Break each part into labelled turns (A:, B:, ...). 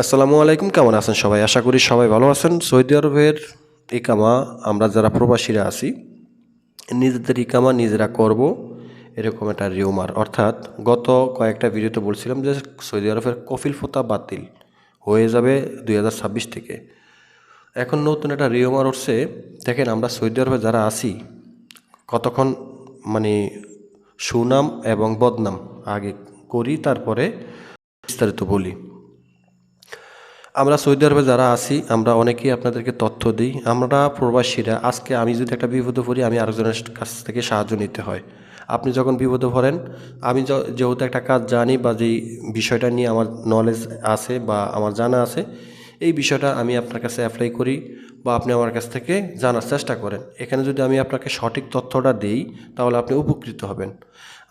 A: আসসালামু আলাইকুম, কেমন আছেন সবাই? আশা করি সবাই ভালো আছেন। সৌদি আরবের ইকামা, আমরা যারা প্রবাসীরা আছি, নিজেদের ইকামা নিজেরা করব এরকম একটা রিউমার অর্থাৎ গত কয়েকটা ভিডিওতে বলছিলাম যে সৌদি আরবের কফিল ফোতা বাতিল হয়ে যাবে দু হাজার ছাব্বিশ থেকে। এখন নতুন একটা রিউমার উঠছে। দেখেন, আমরা সৌদি আরবে যারা আছি, কতক্ষণ মানে সুনাম এবং বদনাম আগে করি, তারপরে বিস্তারিত বলি। আমরা সৌদি আরবে যারা আছি, আমরা অনেকেই আপনাদেরকে তথ্য দিই। আমরা প্রবাসীরা, আজকে আমি যদি একটা বিপদে পড়ি, আমি আরেকজনের কাছ থেকে সাহায্য নিতে হয়। আপনি যখন বিপদে পড়েন, আমি যেহেতু একটা কাজ জানি বা যেই বিষয়টা নিয়ে আমার নলেজ আছে বা আমার জানা আছে, এই বিষয়টা আমি আপনার কাছে অ্যাপ্লাই করি বা আপনি আমার কাছ থেকে জানার চেষ্টা করেন। এখানে যদি আমি আপনাকে সঠিক তথ্যটা দিই, তাহলে আপনি উপকৃত হবেন।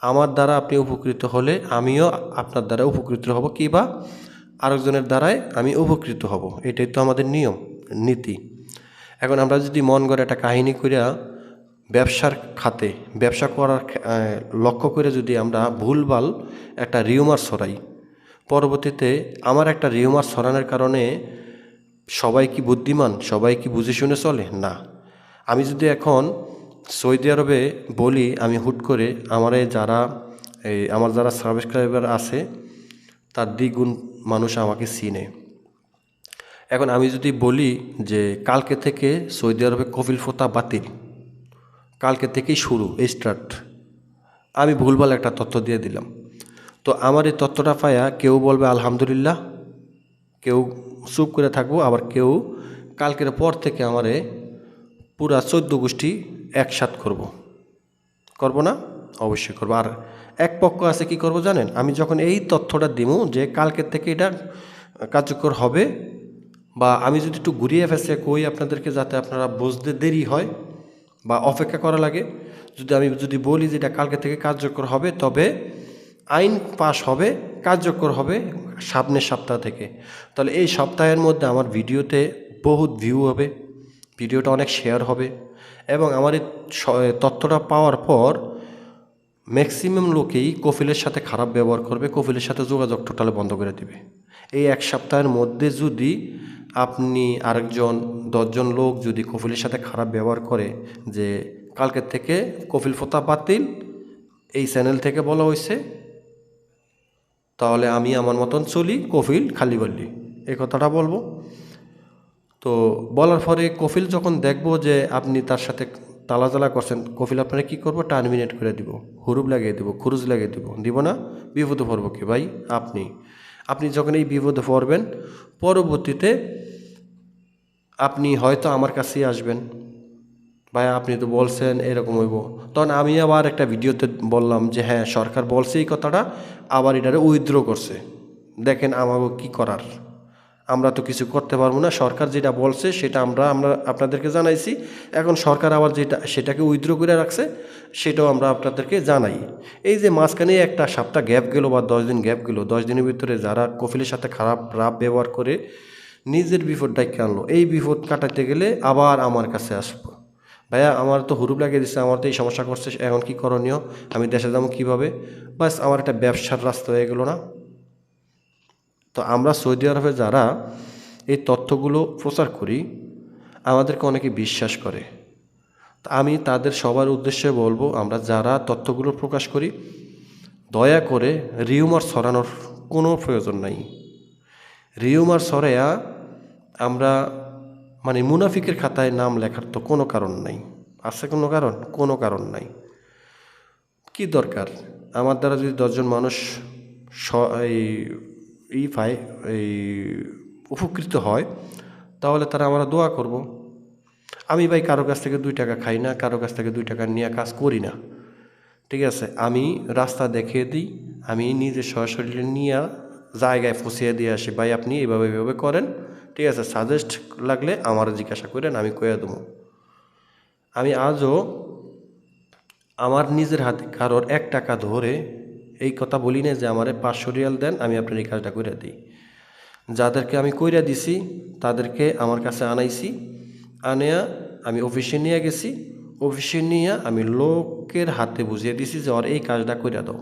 A: আমার দ্বারা আপনি উপকৃত হলে আমিও আপনার দ্বারা উপকৃত হব কী বা আরেকজনের দ্বারাই আমি উপকৃত হব। এটাই তো আমাদের নিয়ম, নীতি। এখন আমরা যদি মন করে একটা কাহিনী করিয়া ব্যবসার খাতে, ব্যবসা করার লক্ষ্য করে যদি আমরা ভুলভাল একটা রিউমার ছড়াই, পরবর্তীতে আমার একটা রিউমার ছড়ানোর কারণে সবাই কি বুদ্ধিমান, সবাই কি বুঝে শুনে চলে? না। আমি যদি এখন সৌদি আরবে বলি, আমি হুট করে আমার যারা, এই, আমার যারা সাবস্ক্রাইবার আছে তার দ্বিগুণ মানুষ আমাকে চিনে। এখন আমি যদি বলি যে কালকে থেকে সৌদি আরবে কফিল ফোতা বাতিল, কালকে থেকেই শুরু স্টার্ট আমি ভুলভাল একটা তথ্য দিয়ে দিলাম। তো আমার এই তথ্যটা পায়া কেউ বলবে, আলহামদুলিল্লাহ। কেউ চুপ করে থাকব। আবার কেউ কালকের পর থেকে আমারে পুরা চোদ্দ গোষ্ঠী একসাথ করব। করব না? অবশ্যই করব। আর এক পক্ষ আছে, কি করব জানেন? আমি যখন এই তথ্যটা দিমু যে কালকের থেকে এটা কার্যকর হবে, বা আমি যদি একটু ঘুরিয়ে ফেসে কই আপনাদেরকে যাতে আপনারা বুঝতে দেরি হয় বা অপেক্ষা করা লাগে, যদি আমি যদি বলি যে এটা কালকে থেকে কার্যকর হবে, তবে আইন পাশ হবে, কার্যকর হবে সামনের সপ্তাহ থেকে। তাহলে এই সপ্তাহের মধ্যে আমার ভিডিওতে বহুত ভিউ হবে, ভিডিওটা অনেক শেয়ার হবে, এবং আমার এই তথ্যটা পাওয়ার পর ম্যাক্সিমাম লোকেই কফিলের সাথে খারাপ ব্যবহার করবে, কফিলের সাথে যোগাযোগ টোটালে বন্ধ করে দিবে। এই এক সপ্তাহের মধ্যে যদি আপনি আরেকজন, দশজন লোক যদি কফিলের সাথে খারাপ ব্যবহার করে যে কালকের থেকে কফিল ফোতা বাতিল, এই চ্যানেল থেকে বলা হয়েছে, তাহলে আমি আমার মতন চলি কফিল খালি বললি এই কথাটা বলব। তো বলার পরে কফিল যখন দেখব যে আপনি তার সাথে তালাজালা করছেন, কফিল আপনারা কী করব? টার্মিনেট করে দিব, হুরুপ লাগিয়ে দিব, খুরুজ লাগিয়ে দিব। দিব না? বিপদে পড়ব কি ভাই? আপনি। আপনি যখন এই বিপদে পড়বেন, পরবর্তীতে আপনি হয়তো আমার কাছেই আসবেন। ভাই, আপনি তো বলছেন এরকম হইব। তখন আমি আবার একটা ভিডিওতে বললাম যে হ্যাঁ সরকার বলছে এই কথাটা, আবার এটারে উইথড্র করছে। দেখেন আমাকে কি করার। আমরা তো কিছু করতে পারব না। সরকার যেটা বলছে সেটা আমরা আমরা আপনাদেরকে জানাইছি। এখন সরকার আবার যেটা, সেটাকে উইথড্র করে রাখছে, সেটাও আমরা আপনাদেরকে জানাই। এই যে মাঝখানে একটা সপ্তাহ গ্যাপ গেল বা দশ দিন গ্যাপ গেল, দশ দিনের ভিতরে যারা কফিলের সাথে খারাপ রাপ ব্যবহার করে নিজের বিপদ ডাইকে আনলো, এই বিপদ কাটাতে গেলে আবার আমার কাছে আসব। ভাইয়া, আমার তো হুরুপ লাগিয়ে দিচ্ছে আমার তো এই সমস্যা করছে, এখন কি করণীয়? আমি দেশে যাব কীভাবে? বাস, আমার একটা ব্যবসার রাস্তা হয়ে গেলো না। তো আমরা সৌদি আরবে যারা এই তথ্যগুলো প্রচার করি, আমাদেরকে অনেকে বিশ্বাস করে। তা আমি তাদের সবার উদ্দেশ্যে বলব, আমরা যারা তথ্যগুলো প্রকাশ করি, দয়া করে রিউমার ছড়ানোর কোনো প্রয়োজন নাই। রিউমার ছড়াইয়া আমরা মানে মুনাফিকের খাতায় নাম লেখার তো কোনো কারণ নাই। আছে কোনো কারণ? কোনো কারণ নাই। কি দরকার? আমার দ্বারা যদি দশজন মানুষ স- এই ই পায় এই উপকৃত হয়, তাহলে তারা আমরা দোয়া করব। আমি ভাই কারও কাছ থেকে দুই টাকা খাই না, কারও কাছ থেকে দুই টাকা নিয়ে কাজ করি না। ঠিক আছে? আমি রাস্তা দেখিয়ে দিই, আমি নিজে সরাসরি নিয়ে জায়গায় ফুসিয়ে দিয়ে আসি, ভাই, আপনি এভাবে এভাবে করেন। ঠিক আছে? সাজেস্ট লাগলে আমার জিজ্ঞাসা করেন, আমি কয়ে দেবো। আমি আজও আমার নিজের হাতে কারোর এক টাকা ধরে এই কথা বলি না যে আমারে পাঁচশো রিয়াল দেন, আমি আপনার এই কাজটা করে দিই। যাদেরকে আমি কইরা দিছি, তাদেরকে আমার কাছে আনাইছি। আনিয়া আমি অফিসে নিয়ে গেছি। অফিসে নিয়ে আমি লোকের হাতে বুঝিয়ে দিছি যে ওর এই কাজটা কইরা দাও।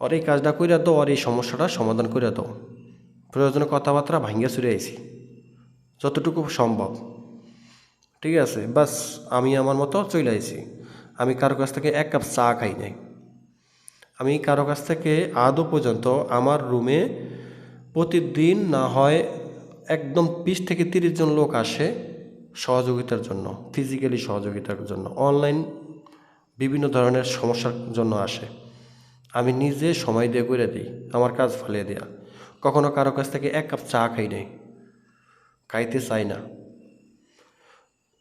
A: ওর এই কাজটা কইরা দাও, ওর এই সমস্যাটা সমাধান করে দাও। প্রয়োজনে কথাবার্তা ভাঙ্গিয়া চুরে আইছি। যতটুকু সম্ভব। ঠিক আছে, বাস আমি আমার মতো চলে আইছি। আমি কারও কাছ থেকে এক কাপ চা খাই নাই। আমি কারও কাছ থেকে আদৌ পর্যন্ত আমার রুমে প্রতিদিন না হয় একদম বিশ থেকে তিরিশ জন লোক আসে সহযোগিতার জন্য ফিজিক্যালি সহযোগিতার জন্য। অনলাইন বিভিন্ন ধরনের সমস্যার জন্য আসে। আমি নিজে সময় দিয়ে করে দিই, আমার কাজ ফালিয়ে দেয়া। কখনো কারও কাছ থেকে এক কাপ চা খাই নাই, খাইতে চাই না।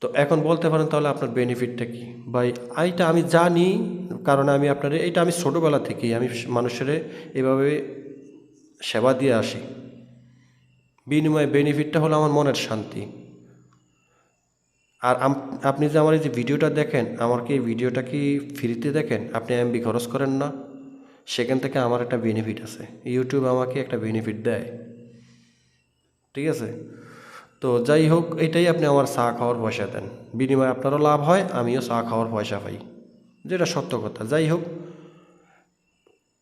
A: তো এখন বলতে পারেন তাহলে আপনার বেনিফিটটা কি? বা এইটা আমি জানি, কারণ আমি আপনার এটা আমি ছোটোবেলা থেকেই আমি মানুষের এভাবে সেবা দিয়ে আসি। বিনিময়ে বেনিফিটটা হলো আমার মনের শান্তি। আর আপনি যে আমার এই যে ভিডিওটা দেখেন, আমার কি এই ভিডিওটা কি ফ্রিতে দেখেন? আপনি এমবি খরচ করেন না। সেখান থেকে আমার একটা বেনিফিট আছে। ইউটিউব আমাকে একটা বেনিফিট দেয়। ঠিক আছে? তো যাই হোক, এটাই আপনি আমার চা খাওয়ার পয়সা দেন। বিনিময়ে আপনারও লাভ হয়, আমিও চা খাওয়ার পয়সা পাই। যেটা সত্য কথা। যাই হোক,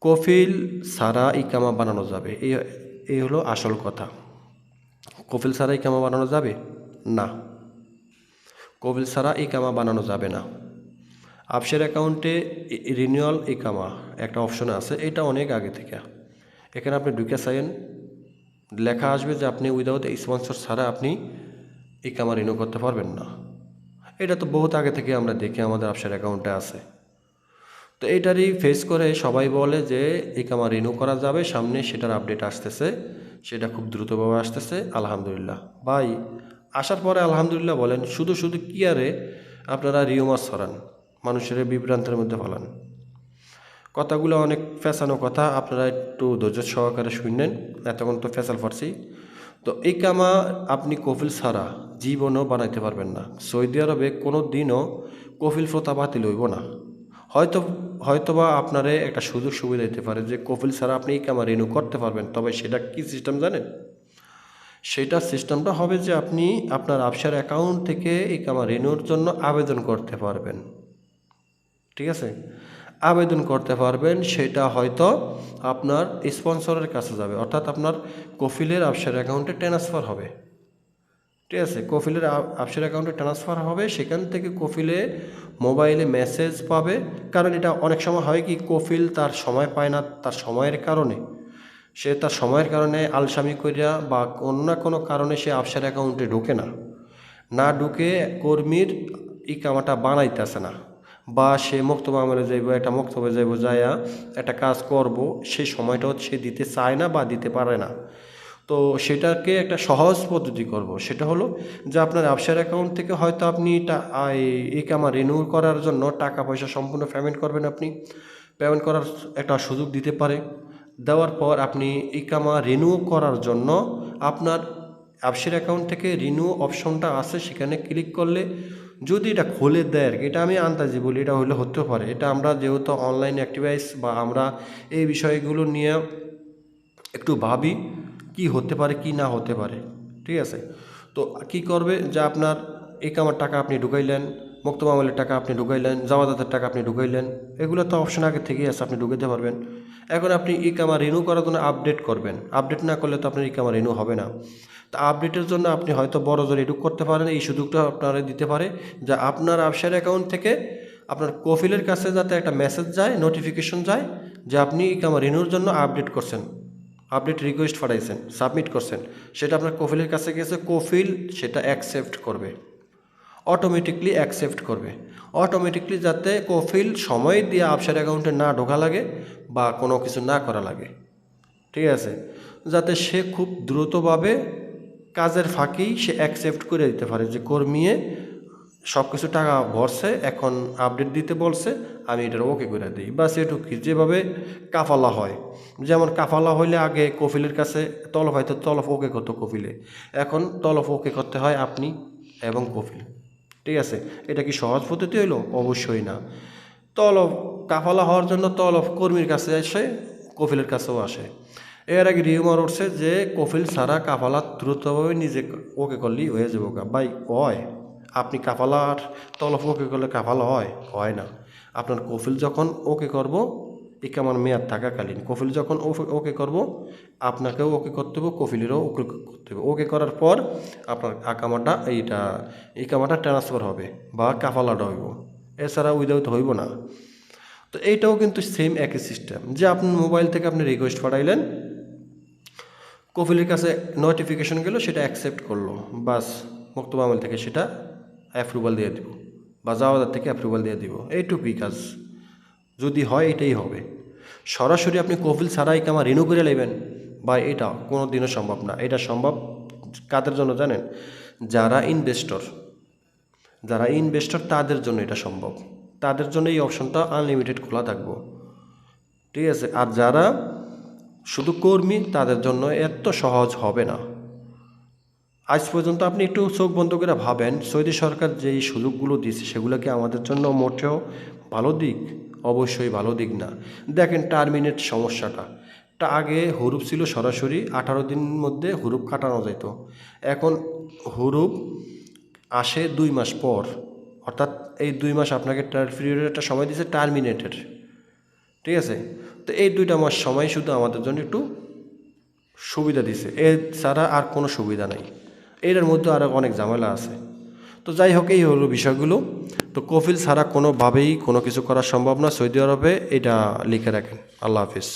A: কফিল সারা ইকামা বানানো যাবে। এই এই হলো আসল কথা। কফিল সারা ইকামা বানানো যাবে? না। কফিল সারা ইকামা বানানো যাবে না। আপসের অ্যাকাউন্টে রিনিউয়াল ইকামা একটা অপশন আছে। এটা অনেক আগে থেকে। এখানে আপনি ঢুকে চাইন লেখা আসবে যে আপনি উইদাউট স্পন্সর ছাড়া আপনি ইকামা রিনিউ করতে পারবেন না। এটা তো বহুত আগে থেকে আমরা দেখি, আমাদের আপসের অ্যাকাউন্টে আছে। তো এটারই ফেস করে সবাই বলে যে ইকামা রিনিউ করা যাবে, সামনে সেটার আপডেট আসতেছে, সেটা খুব দ্রুতভাবে আসতেছে, আলহামদুলিল্লাহ। ভাই, আসার পরে আলহামদুলিল্লাহ বলেন, শুধু শুধু কি আরে আপনারা রিউমার ছড়ান, মানুষের বিভ্রান্তের মধ্যে ফেলান। কথাগুলো অনেক ফেসানো কথা, আপনারা একটু ধৈর্য সহকারে শুনলেন এতক্ষণ তো ফেসাল ফারছি তো এই কামা আপনি কফিল ছাড়া জীবনও বানাইতে পারবেন না। সৌদি আরবে কোনো দিনও কফিল প্রথা বাতিল হইব না। হয়তো, হয়তোবা আপনারে একটা সুযোগ সুবিধা দিতে পারে যে কফিল ছাড়া আপনি এই কামা রিনিউ করতে পারবেন, তবে সেটা কি সিস্টেম জানেন? সেটা সিস্টেমটা হবে যে আপনি আপনার আপসার অ্যাকাউন্ট থেকে এই কামা রিনিউর জন্য আবেদন করতে পারবেন। ঠিক আছে? আবেদন করতে পারবেন, সেটা হয়তো আপনার স্পন্সরের কাছে যাবে। অর্থাৎ আপনার কফিলের আপসার অ্যাকাউন্টে ট্রান্সফার হবে। ঠিক আছে? কফিলের আ- আপসার অ্যাকাউন্টে ট্রান্সফার হবে, সেখান থেকে কফিলে মোবাইলে মেসেজ পাবে। কারণ এটা অনেক সময় হয় কি, কফিল তার সময় পায় না তার সময়ের কারণে। সে তার সময়ের কারণে আলসামি করিয়া বা অন্য কোনো কারণে সে আপসার অ্যাকাউন্টে ঢোকে না। না ঢুকে কর্মীর ই কামাটা বানাইতেছে না। বা সে মক্তব্য আমলে যাইব, একটা মক্তব্যে যাইব, যাইয়া একটা কাজ করব সেই সময়টাও সে দিতে চায় না বা দিতে পারে না। তো সেটাকে একটা সহজ পদ্ধতি করব। সেটা হলো যে আপনার ব্যবসার অ্যাকাউন্ট থেকে হয়তো আপনি এই কামা রিনিউ করার জন্য টাকা পয়সা সম্পূর্ণ পেমেন্ট করবেন আপনি। পেমেন্ট করার একটা সুযোগ দিতে পারে। দেওয়ার পর আপনি ইকামা রিনিউ করার জন্য আপনার অ্যাপসের অ্যাকাউন্ট থেকে রিনিউ অপশনটা আছে, সেখানে ক্লিক করলে যদি এটা খুলে দেয় আর কি, এটা আমি আন্দাজি বলি, এটা হলে হতেও পারে। এটা আমরা যেহেতু অনলাইন অ্যাক্টিভাইস বা আমরা এই বিষয়গুলো নিয়ে একটু ভাবি, কি হতে পারে, কি না হতে পারে, ঠিক আছে? তো কি করবে? যে আপনার এই কামার টাকা আপনি ঢুকাইলেন মুক্ত টাকা আপনি ঢুকাইলেন, জামাদাতের টাকা আপনি ঢুকাইলেন, এগুলো তো অপশন আগে থেকেই আছে, আপনি ঢুকাইতে পারবেন। এখন আপনি ই কামা রিনিউ করার জন্য আপডেট করবেন। আপডেট না করলে তো আপনার ই কামা রিনিউ হবে না। তা আপডেটের জন্য আপনি হয়তো বড় জোর এডুক করতে পারেন, এই সুযোগটা আপনারা দিতে পারে যা আপনার আপসার অ্যাকাউন্ট থেকে আপনার কফিলের কাছে যাতে একটা মেসেজ যায় নোটিফিকেশন যায়, যে আপনি ই কামা রিনিউর জন্য আপডেট করছেন। আপডেট রিকোয়েস্ট পাঠাইছেন সাবমিট করছেন। সেটা আপনার কফিলের কাছে গেছে, কফিল সেটা অ্যাকসেপ্ট করবে। অটোমেটিকলি অ্যাকসেপ্ট করবে। অটোমেটিকলি যাতে কফিল সময় দিয়ে আপসার অ্যাকাউন্টে না ঢোকা লাগে বা কোনো কিছু না করা লাগে। ঠিক আছে? যাতে সে খুব দ্রুতভাবে কাজের ফাঁকেই সে অ্যাকসেপ্ট করে দিতে পারে যে কর্মীয়ে সব কিছু টাকা ভরছে, এখন আপডেট দিতে বলছে, আমি এটার ওকে করে দিই। বা সেটুকি যেভাবে কাফালা হয়। যেমন কাফালা হইলে আগে কফিলের কাছে তলফ হয়তো তলফ ওকে করতো কফিলে। এখন তলফ ওকে করতে হয় আপনি এবং কফিল। ঠিক আছে? এটা কি সহজ পদ্ধতি হইল? অবশ্যই না। তলব কাফালা হওয়ার জন্য তলব কর্মীর কাছে আসে কফিলের কাছেও আসে। এর আগে রিউমার উঠছে যে কফিল ছাড়া কাফালা দ্রুতভাবে নিজে ওকে করলেই হয়ে যাব ভাই হয় আপনি কাফালার তলব ওকে করলে কাফালা হয়? হয় না। আপনার কফিল যখন ওকে করব ইকামার মেয়াদ থাকাকালীন। কফিল যখন ওকে করব, আপনাকেও ওকে করতে হবে কফিলেরও ওকে করতে হবে ওকে করার পর আপনার আকামাটা এইটা ইকামাটা ট্রান্সফার হবে বা কাফালাটা হইব। এছাড়া উইদাউট হইব না। তো এইটাও কিন্তু সেম একই সিস্টেম যে আপনি মোবাইল থেকে আপনি রিকোয়েস্ট পাঠাইলেন, কফিলের কাছে নোটিফিকেশন গেল, সেটা অ্যাকসেপ্ট করল। বাস মুক্তব আমল থেকে সেটা অ্যাপ্রুভাল দিয়ে দিব। বা জাওয়াদার থেকে অ্যাপ্রুভাল দিয়ে দিব। এইটুকুই কাজ। যদি হয় এটাই হবে। সরাসরি আপনি কফিল ছাড়াই কামা রিনিউ করে নেবেন? বা এটা কোনো দিনও সম্ভব না। এটা সম্ভব কাদের জন্য জানেন? যারা ইনভেস্টর যারা ইনভেস্টর তাদের জন্য এটা সম্ভব। তাদের জন্য এই অপশনটা আনলিমিটেড খোলা থাকব। ঠিক আছে? আর যারা শুধু কর্মী, তাদের জন্য এত সহজ হবে না। আজ পর্যন্ত আপনি একটু চোখ বন্ধ করে ভাবেন, সৌদি সরকার যেই সুযোগগুলো দিয়েছে, সেগুলো কি আমাদের জন্য মোটেও ভালো দিক? অবশ্যই ভালো দিক না। দেখেন টার্মিনেট সমস্যাটা। তা আগে হুরুপ ছিল সরাসরি, আঠারো দিনের মধ্যে হুরুপ কাটানো যেত। এখন হুরুপ আসে দুই মাস পর। অর্থাৎ এই দুই মাস আপনাকে পিরিয়ডের একটা সময় দিয়েছে টার্মিনেটের। ঠিক আছে? তো এই দুইটা মাস সময় শুধু আমাদের জন্য একটু সুবিধা দিছে এছাড়া আর কোনো সুবিধা নাই। এটার মধ্যে আরও অনেক ঝামেলা আছে। তো যাই হোক, এই হলো বিষয়গুলো। তো কফিল ছাড়া কোনোভাবেই কোনো কিছু করা সম্ভব না সৌদি আরবে এটা লিখে রাখেন। আল্লাহ হাফিজ।